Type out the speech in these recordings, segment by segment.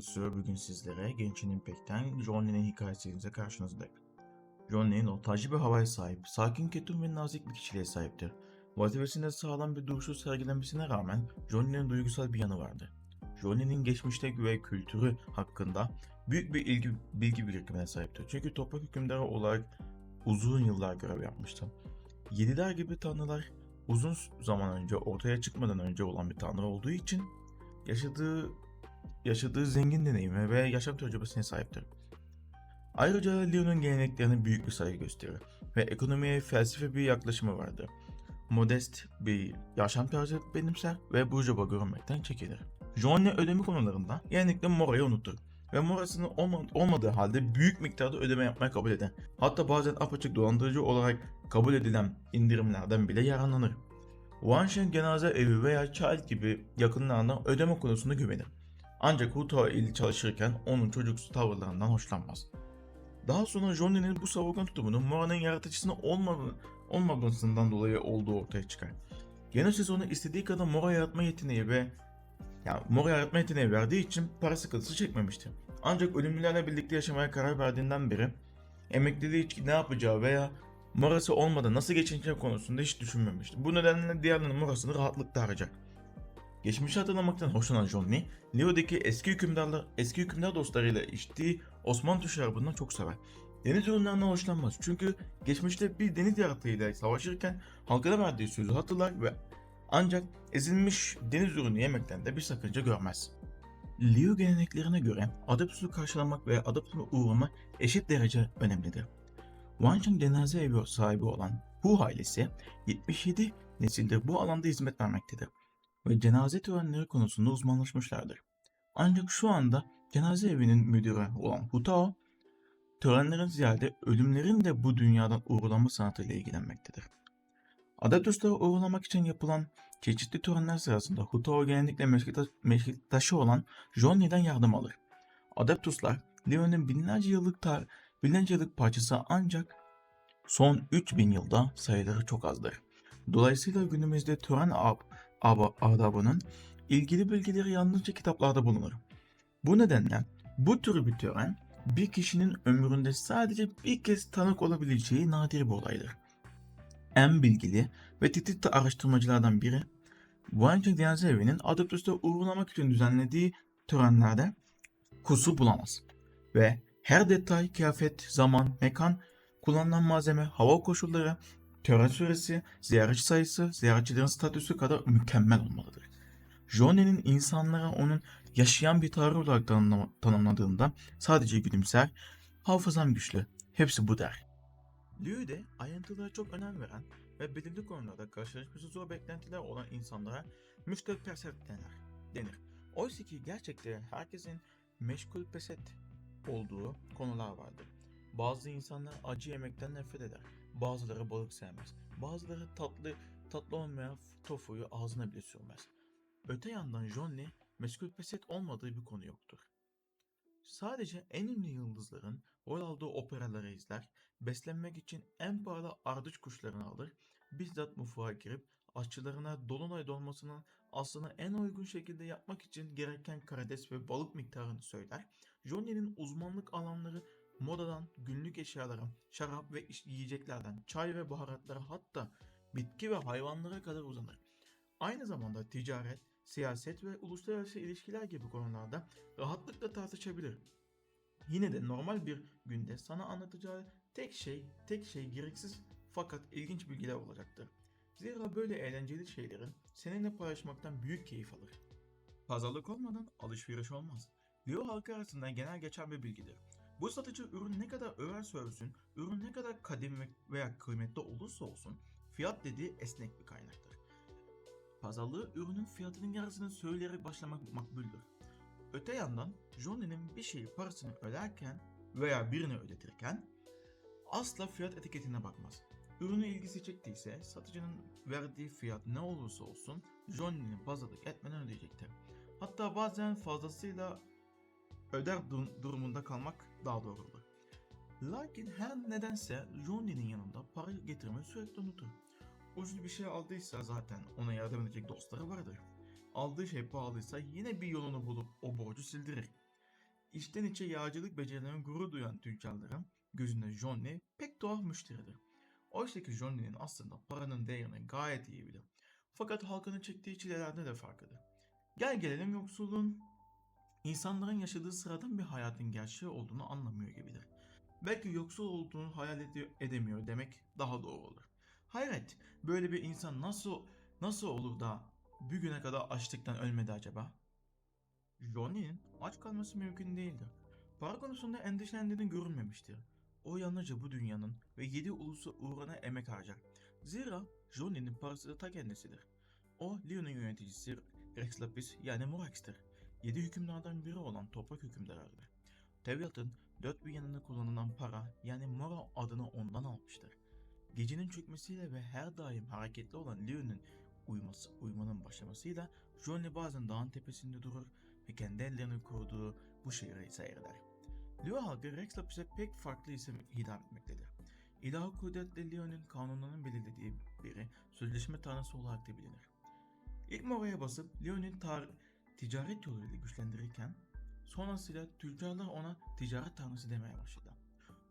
Sir. Bugün sizlere Genshin Impact'ten Johnny'nin hikayesiyle karşınızdayım. Johnny nostalji bir havaya sahip, sakin, ketum ve nazik bir kişiliğe sahiptir. Vazifesinde sağlam bir duruşu sergilenmesine rağmen Johnny'nin duygusal bir yanı vardı. Johnny'nin geçmişte ve kültürü hakkında büyük bir ilgi, bilgi birikimine sahiptir. Çünkü toprak hükümdarı olarak uzun yıllar görev yapmıştı. Yediler gibi tanrılar uzun zaman önce ortaya çıkmadan önce olan bir tanrı olduğu için yaşadığı yaşadığı zengin deneyime ve yaşam tecrübesine sahiptir. Ayrıca Leon'un geleneklerine büyük bir saygı gösterir ve ekonomiye felsefe bir yaklaşımı vardır. Modest bir yaşam tarzı benimser ve burjuva görünmekten çekilir. Johnny ödeme konularında genellikle Mora'yı unutur ve Mora'sının olma- olmadığı halde büyük miktarda ödeme yapmayı kabul eder. Hatta bazen apaçık dolandırıcı olarak kabul edilen indirimlerden bile yararlanır. Wanshin cenaze evi veya Child gibi yakınlarına ödeme konusunda güvenir. Ancak Huto ile çalışırken onun çocuksu tavırlarından hoşlanmaz. Daha sonra Johnny'nin bu savurgan tutumunun Mora'nın yaratıcısının olmadığı, olmamasından dolayı olduğu ortaya çıkar. Genesis ona istediği kadar Mora yaratma yeteneği ve yani Mora yaratma yeteneği verdiği için para sıkıntısı çekmemişti. Ancak ölümlülerle birlikte yaşamaya karar verdiğinden beri emekliliği için ne yapacağı veya Morası olmadan nasıl geçineceği konusunda hiç düşünmemişti. Bu nedenle diğerlerinin Morasını rahatlıkla harcar. Geçmişi hatırlamaktan hoşlanan Johnny, Leo'daki eski hükümdarlar, eski hükümdar dostlarıyla içtiği Osmanlı şarabından çok sever. Deniz ürünlerinden hoşlanmaz çünkü geçmişte bir deniz yaratığıyla savaşırken halkına verdiği sözü hatırlar ve ancak ezilmiş deniz ürünü yemekten de bir sakınca görmez. Leo geleneklerine göre adaptüsü karşılamak ve adaptüsüne uğramak eşit derece önemlidir. Wancheng cenaze evi sahibi olan Hu ailesi 77 nesildir bu alanda hizmet vermektedir ve cenaze törenleri konusunda uzmanlaşmışlardır. Ancak şu anda cenaze evinin müdürü olan Hutao, törenlerin ziyade ölümlerin de bu dünyadan uğurlama sanatıyla ilgilenmektedir. Adaptüsleri uğurlamak için yapılan çeşitli törenler sırasında Hutao genellikle meslektaş- meslektaşı olan Johnny'den yardım alır. Adeptuslar, Leon'un binlerce yıllık tar binlerce yıllık parçası ancak son 3000 yılda sayıları çok azdır. Dolayısıyla günümüzde tören adabının ilgili bilgileri yalnızca kitaplarda bulunur. Bu nedenle bu tür bir tören bir kişinin ömründe sadece bir kez tanık olabileceği nadir bir olaydır. En bilgili ve titizli araştırmacılardan biri Wancheng Cenaze Evi'nin Adeptus'ta uğurlamak için düzenlediği törenlerde kusur bulamaz. Ve her detay, kıyafet, zaman, mekan, kullanılan malzeme, hava koşulları, tören süresi, ziyaretçi sayısı, ziyaretçilerin statüsü kadar mükemmel olmalıdır. Johnny'nin insanlara onun yaşayan bir tarih olarak tanımla- tanımladığında sadece gülümser, hafızam güçlü, hepsi bu der. Liu de ayrıntılara çok önem veren ve belirli konularda karşılaşması zor beklentiler olan insanlara müşteri peset denir. denir. Oysa ki gerçekte herkesin meşgul peset olduğu konular vardır. Bazı insanlar acı yemekten nefret eder. Bazıları balık sevmez. Bazıları tatlı tatlı olmayan tofuyu ağzına bile sürmez. Öte yandan Johnny meşgul peset olmadığı bir konu yoktur. Sadece en ünlü yıldızların rol aldığı operaları izler, beslenmek için en pahalı ardıç kuşlarını alır, bizzat mutfağa girip aşçılarına dolunay dolmasının aslında en uygun şekilde yapmak için gereken karides ve balık miktarını söyler. Johnny'nin uzmanlık alanları modadan günlük eşyalara, şarap ve yiyeceklerden, çay ve baharatlara hatta bitki ve hayvanlara kadar uzanır. Aynı zamanda ticaret, siyaset ve uluslararası ilişkiler gibi konularda rahatlıkla tartışabilir. Yine de normal bir günde sana anlatacağı tek şey, tek şey gereksiz fakat ilginç bilgiler olacaktır. Zira böyle eğlenceli şeylerin seninle paylaşmaktan büyük keyif alır. Pazarlık olmadan alışveriş olmaz. Leo halkı arasında genel geçen bir bilgidir. Bu satıcı ürün ne kadar överse övsün, ürün ne kadar kadim ve- veya kıymetli olursa olsun fiyat dediği esnek bir kaynaktır. Pazarlığı ürünün fiyatının yarısını söyleyerek başlamak makbuldür. Öte yandan Johnny'nin bir şeyi parasını öderken veya birine ödetirken asla fiyat etiketine bakmaz. Ürünü ilgisi çektiyse satıcının verdiği fiyat ne olursa olsun Johnny'nin pazarlık etmeden ödeyecektir. Hatta bazen fazlasıyla öder dur- durumunda kalmak daha doğrudur. Lakin her nedense Johnny'nin yanında para getirmeyi sürekli unutur. Ucuz bir şey aldıysa zaten ona yardım edecek dostları vardır. Aldığı şey pahalıysa yine bir yolunu bulup o borcu sildirir. İçten içe yağcılık becerilerine gurur duyan tüccarların gözünde Johnny pek tuhaf müşteridir. Oysa ki Johnny'nin aslında paranın değerini gayet iyi bilir. Fakat halkının çektiği çilelerde de farklıdır. Gel gelelim yoksulluğun insanların yaşadığı sıradan bir hayatın gerçeği olduğunu anlamıyor gibidir. Belki yoksul olduğunu hayal ede- edemiyor demek daha doğru olur. Hayret, böyle bir insan nasıl nasıl olur da bugüne kadar açlıktan ölmedi acaba? Johnny'nin aç kalması mümkün değildir. Para konusunda endişelendiğini görülmemiştir. O yalnızca bu dünyanın ve yedi ulusu uğruna emek harcar. Zira Johnny'nin parası da ta kendisidir. O, Leon'un yöneticisi Rex Lapis yani Morax'tır. Yedi hükümdardan biri olan toprak hükümdarıdır. Taviat'ın dört bir yanında kullanılan para yani Mora adını ondan almıştır. Gecenin çökmesiyle ve her daim hareketli olan Leon'un uyması, uyumanın başlamasıyla Johnny bazen dağın tepesinde durur ve kendi ellerini kurduğu bu şehri seyreder. Leo halkı Rex Lapis'e pek farklı isim hitap etmektedir. İlahı kudretli Leo'nun kanunlarının belirlediği biri sözleşme tanrısı olarak da bilinir. İlk Mora'ya basıp Leo'nun tar- ticaret yoluyla güçlendirirken sonrasıyla tüccarlar ona ticaret tanrısı demeye başladı.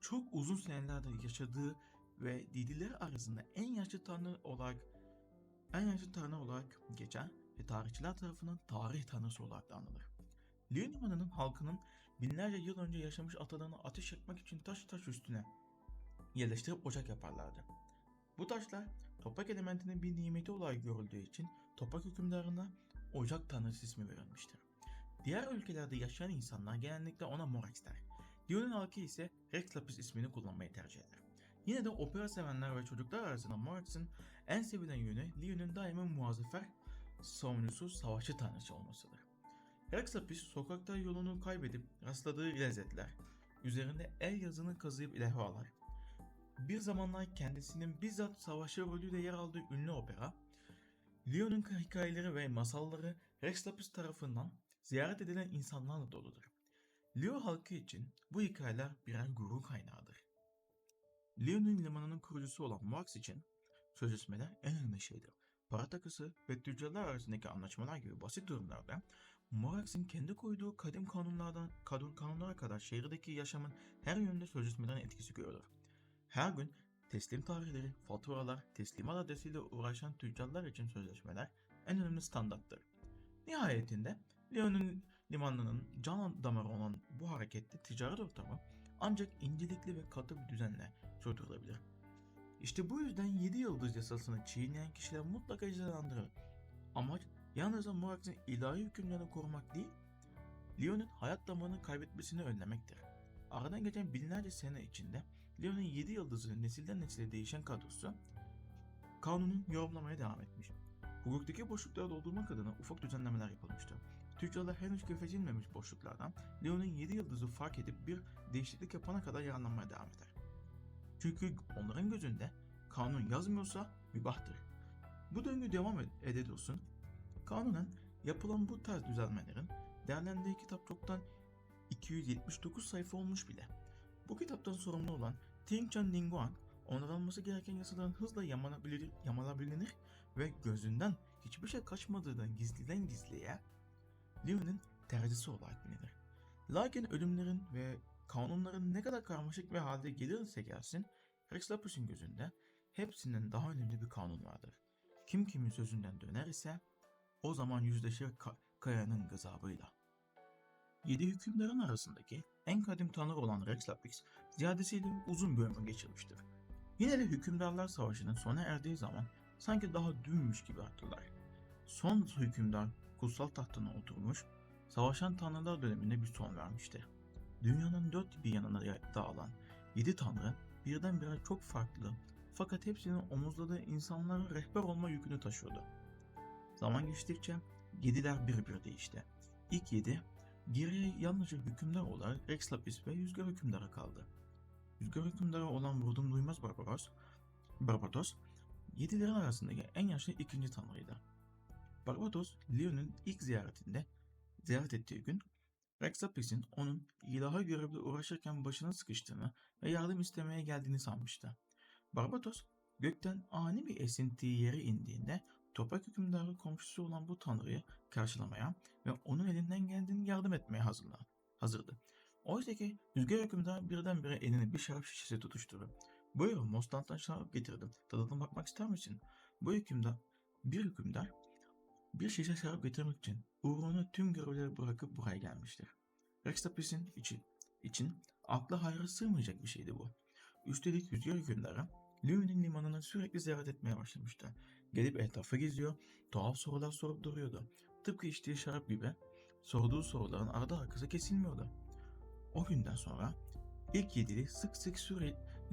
Çok uzun senelerdir yaşadığı ve Didiler arasında en yaşlı tanrı olarak en yaşlı tanrı olarak geçer ve tarihçiler tarafından tarih tanrısı olarak da anılır. Leon limanının halkının binlerce yıl önce yaşamış atalarını ateş yakmak için taş taş üstüne yerleştirip ocak yaparlardı. Bu taşlar toprak elementinin bir nimeti olarak görüldüğü için toprak hükümdarına ocak tanrısı ismi verilmiştir. Diğer ülkelerde yaşayan insanlar genellikle ona Morax der. Leon'un halkı ise Rex Lapis ismini kullanmayı tercih eder. Yine de opera sevenler ve çocuklar arasında Morax'ın en sevilen yönü Leon'un daima muhafazakar, savunucusu, savaşçı tanrısı olmasıdır. Rex Lapis sokakta yolunu kaybedip rastladığı lezzetler, üzerinde el yazını kazıyıp levhalar, bir zamanlar kendisinin bizzat savaşçı rolüyle yer aldığı ünlü opera, Leon'un hikayeleri ve masalları Rex Lapis tarafından ziyaret edilen insanlarla doludur. Leo halkı için bu hikayeler birer gurur kaynağıdır. Leon'un limanının kurucusu olan Moax için sözleşmeler en önemli şeydir. Para takısı ve tüccarlar arasındaki anlaşmalar gibi basit durumlarda Morax'in kendi koyduğu kadim kanunlardan kadın kanunlara kadar şehirdeki yaşamın her yönde sözleşmelerin etkisi görülür. Her gün teslim tarihleri, faturalar, teslimat adresiyle uğraşan tüccarlar için sözleşmeler en önemli standarttır. Nihayetinde Leon'un limanının can damarı olan bu harekette ticaret ortamı ancak incelikli ve katı bir düzenle sürdürülebilir. İşte bu yüzden 7 yıldız yasasını çiğneyen kişiler mutlaka cezalandırılır. Amaç yalnızca Morax'ın ilahi hükümlerini korumak değil, Leon'un hayat damarını kaybetmesini önlemektir. Aradan geçen binlerce sene içinde Leon'un 7 yıldızı nesilden nesile değişen kadrosu kanunun yorumlamaya devam etmiş. Hukuktaki boşlukları doldurmak adına ufak düzenlemeler yapılmıştı. Tüccarlar henüz kefedilmemiş boşluklardan Leon'un 7 yıldızı fark edip bir değişiklik yapana kadar yararlanmaya devam eder. Çünkü onların gözünde kanun yazmıyorsa mübahtır. Bu döngü devam ed- dursun. Kanunen yapılan bu tarz düzenlemelerin değerlendiği kitap çoktan 279 sayfa olmuş bile. Bu kitaptan sorumlu olan Ting Chan Ningguang onarılması gereken yasaların hızla yamanabilir, yamalabilir ve gözünden hiçbir şey kaçmadığından gizliden gizliye Leo'nun terzisi olarak bilinir. Lakin ölümlerin ve kanunların ne kadar karmaşık bir halde gelirse gelsin, Rex Lapus'un gözünde hepsinden daha önemli bir kanun vardır. Kim kimin sözünden döner ise o zaman yüzleşir ka- kayanın gazabıyla. Yedi hükümdarın arasındaki en kadim tanrı olan Rex Lapis ziyadesiyle uzun bir ömür geçirmiştir. Yine de hükümdarlar savaşının sona erdiği zaman sanki daha dünmüş gibi hatırlar. Son hükümdar kutsal tahtına oturmuş, savaşan tanrılar dönemine bir son vermişti. Dünyanın dört bir yanına dağılan yedi tanrı birdenbire çok farklı fakat hepsinin omuzladığı insanlara rehber olma yükünü taşıyordu. Zaman geçtikçe yediler bir bir değişti. İlk yedi geriye yalnızca hükümdar olarak Rex Lapis ve Yüzgar hükümdarı kaldı. Yüzgar hükümdarı olan Vurdum Duymaz Barbaros, Barbatos, yedilerin arasındaki en yaşlı ikinci tanrıydı. Barbatos, Leon'un ilk ziyaretinde ziyaret ettiği gün Rex Lapis'in onun ilaha görevle uğraşırken başına sıkıştığını ve yardım istemeye geldiğini sanmıştı. Barbatos, gökten ani bir esinti yere indiğinde toprak hükümdarı komşusu olan bu tanrıyı karşılamaya ve onun elinden geldiğini yardım etmeye hazırlandı. hazırdı. Oysa ki Rüzgar hükümdar birdenbire eline bir şarap şişesi tutuşturdu. Buyurun Mostant'tan şarap getirdim. Tadına bakmak ister misin? Bu hükümdar, bir hükümdar bir şişe şarap getirmek için uğruna tüm görevleri bırakıp buraya gelmiştir. Rex Tapis'in için, için akla hayra sığmayacak bir şeydi bu. Üstelik rüzgar hükümdarı Louis'nin limanını sürekli ziyaret etmeye başlamıştı. Gelip etrafı geziyor, tuhaf sorular sorup duruyordu. Tıpkı içtiği şarap gibi sorduğu soruların ardı arkası kesilmiyordu. O günden sonra ilk yedili sık sık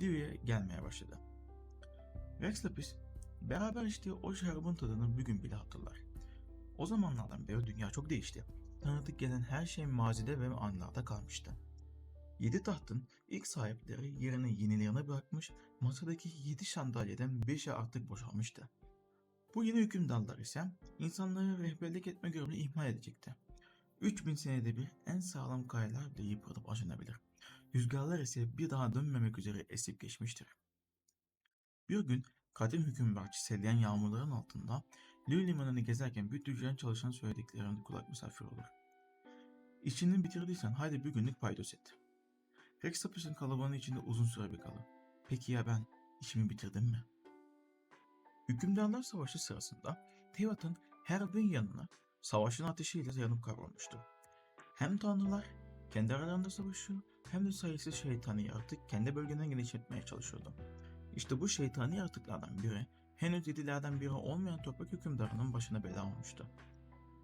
Louis'e gelmeye başladı. Rex Lapis beraber içtiği o şarabın tadını bugün bile hatırlar. O zamanlardan beri dünya çok değişti. Tanıdık gelen her şey mazide ve anlarda kalmıştı. Yedi tahtın ilk sahipleri yerine yenilerini bırakmış, masadaki yedi sandalyeden beşi artık boşalmıştı. Bu yeni hükümdarlar ise insanları rehberlik etme görevini ihmal edecekti. 3000 senede bir en sağlam kayalar bile yıpranıp aşınabilir. Rüzgarlar ise bir daha dönmemek üzere esip geçmiştir. Bir gün kadim hükümdar çiselleyen yağmurların altında Lüy limanını gezerken bir tüccarın çalışan söylediklerine kulak misafir olur. İşini bitirdiysen haydi bir günlük paydos et. Rex kalabalığının içinde uzun süre bir kalır. Peki ya ben işimi bitirdim mi? Hükümdarlar Savaşı sırasında Tevat'ın her bir yanına savaşın ateşiyle yanıp kavrulmuştu. Hem tanrılar kendi aralarında savaşıyor hem de sayısız şeytani yaratık kendi bölgeden genişletmeye çalışıyordu. İşte bu şeytani yaratıklardan biri henüz yedilerden biri olmayan toprak hükümdarının başına bela olmuştu.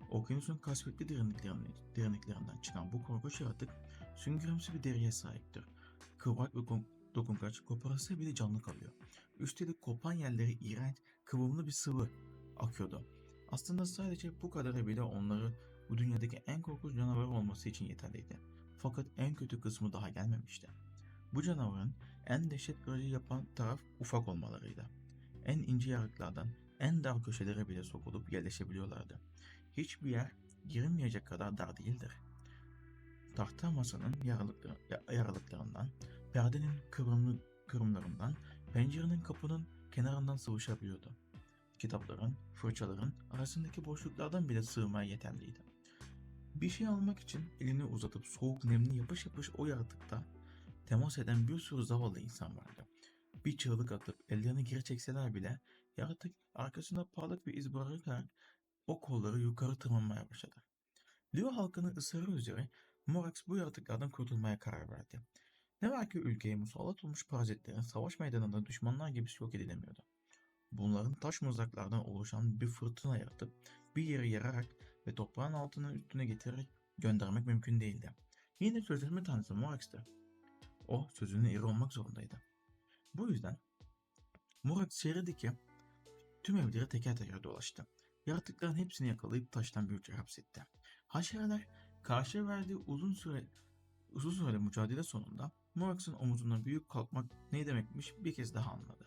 Okyanusun kasvetli derinliklerinden, çıkan bu korkunç yaratık süngerimsi bir deriye sahiptir. Kıvrak ve dokungaç koparası bile canlı kalıyor. Üstelik kopan yerleri iğrenç, kıvamlı bir sıvı akıyordu. Aslında sadece bu kadarı bile onları bu dünyadaki en korkunç canavar olması için yeterliydi. Fakat en kötü kısmı daha gelmemişti. Bu canavarın en dehşet verici yapan taraf ufak olmalarıydı. En ince yarıklardan en dar köşelere bile sokulup yerleşebiliyorlardı. Hiçbir yer girilmeyecek kadar dar değildir. Tahta masanın yaralıkları, ya- yaralıklarından, perdenin kıvrımlı kırımlarından, pencerenin kapının kenarından sıvışabiliyordu. Kitapların, fırçaların arasındaki boşluklardan bile sığmaya yeterliydi. Bir şey almak için elini uzatıp soğuk nemli yapış yapış o yaratıkta temas eden bir sürü zavallı insan vardı. Bir çığlık atıp ellerini geri çekseler bile yaratık arkasında parlak bir iz bırakarak o kolları yukarı tırmanmaya başladı. Liu halkının ısrarı üzere Morax bu yaratıklardan kurtulmaya karar verdi. Ne var ki ülkeye musallat olmuş parazitlerin savaş meydanında düşmanlar gibi yok edilemiyordu. Bunların taş mızraklardan oluşan bir fırtına yaratıp bir yere yararak ve toprağın altının üstüne getirerek göndermek mümkün değildi. Yine sözleşme tanrısı Morax'tı. O sözünün eri olmak zorundaydı. Bu yüzden Morax şehirdeki tüm evleri teker teker dolaştı. Yaratıkların hepsini yakalayıp taştan büyükçe hapsetti. Haşereler karşıya verdiği uzun süre uzun süreli mücadele sonunda Morax'ın omuzuna büyük kalkmak ne demekmiş bir kez daha anladı.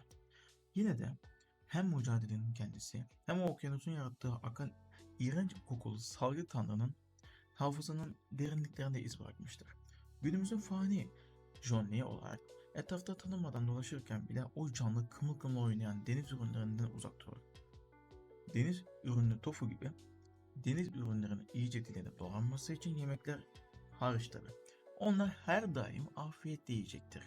Yine de hem mücadelenin kendisi hem o okyanusun yarattığı akan iğrenç kokulu salgı tanrının hafızanın derinliklerinde iz bırakmıştır. Günümüzün fani John Lee olarak etrafta tanımadan dolaşırken bile o canlı kımıl kımıl oynayan deniz ürünlerinden uzak durur. Deniz ürünlü tofu gibi deniz ürünlerinin iyice diline dolanması için yemekler hariç tabi. Onlar her daim afiyetle yiyecektir.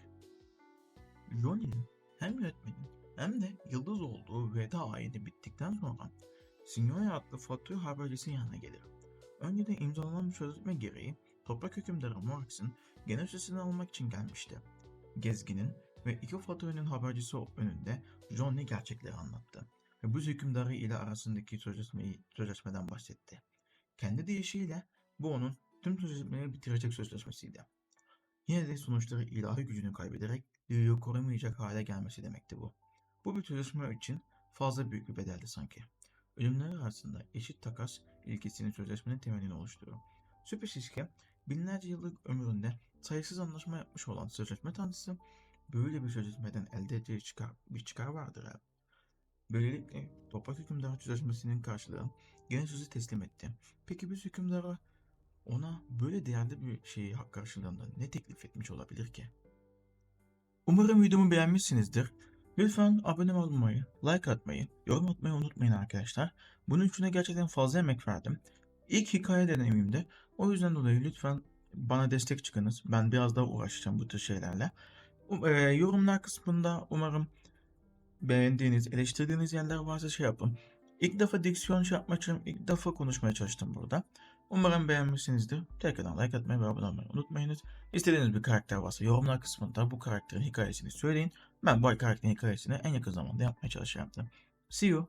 Johnny'nin hem yönetmenin hem de yıldız olduğu veda ayini bittikten sonra Signore adlı fatura habercisinin yanına gelir. Önceden imzalanan bir sözleşme gereği toprak hükümdarı Morax'ın genel sesini almak için gelmişti. Gezginin ve iki faturanın habercisi önünde Johnny gerçekleri anlattı ve bu hükümdarı ile arasındaki sözleşmeyi, sözleşmeden bahsetti. Kendi deyişiyle bu onun tüm sözleşmeleri bitirecek sözleşmesiydi. Yine de sonuçları ilahi gücünü kaybederek Liu'yu korumayacak hale gelmesi demekti bu. Bu bir sözleşme için fazla büyük bir bedeldi sanki. Ölümler arasında eşit takas ilkesinin sözleşmenin temelini oluşturuyor. Şüphesiz ki binlerce yıllık ömründe sayısız anlaşma yapmış olan sözleşme tanrısı böyle bir sözleşmeden elde edeceği çıkar, bir çıkar vardır. Böylelikle toprak hükümdarı sözleşmesinin karşılığı gene sözü teslim etti. Peki biz hükümdara ona böyle değerli bir şeyi karşılığında ne teklif etmiş olabilir ki? Umarım videomu beğenmişsinizdir. Lütfen abone olmayı, like atmayı, yorum atmayı unutmayın arkadaşlar. Bunun için de gerçekten fazla emek verdim. İlk hikaye deneyimimde. O yüzden dolayı lütfen bana destek çıkınız. Ben biraz daha uğraşacağım bu tür şeylerle. E, yorumlar kısmında umarım beğendiğiniz, eleştirdiğiniz yerler varsa şey yapın. İlk defa diksiyon şey yapmaya çalıştım. İlk defa konuşmaya çalıştım burada. Umarım beğenmişsinizdir. Tekrardan like atmayı ve abone olmayı unutmayınız. İstediğiniz bir karakter varsa yorumlar kısmında bu karakterin hikayesini söyleyin. Ben bu karakterin hikayesini en yakın zamanda yapmaya çalışacağım. See you.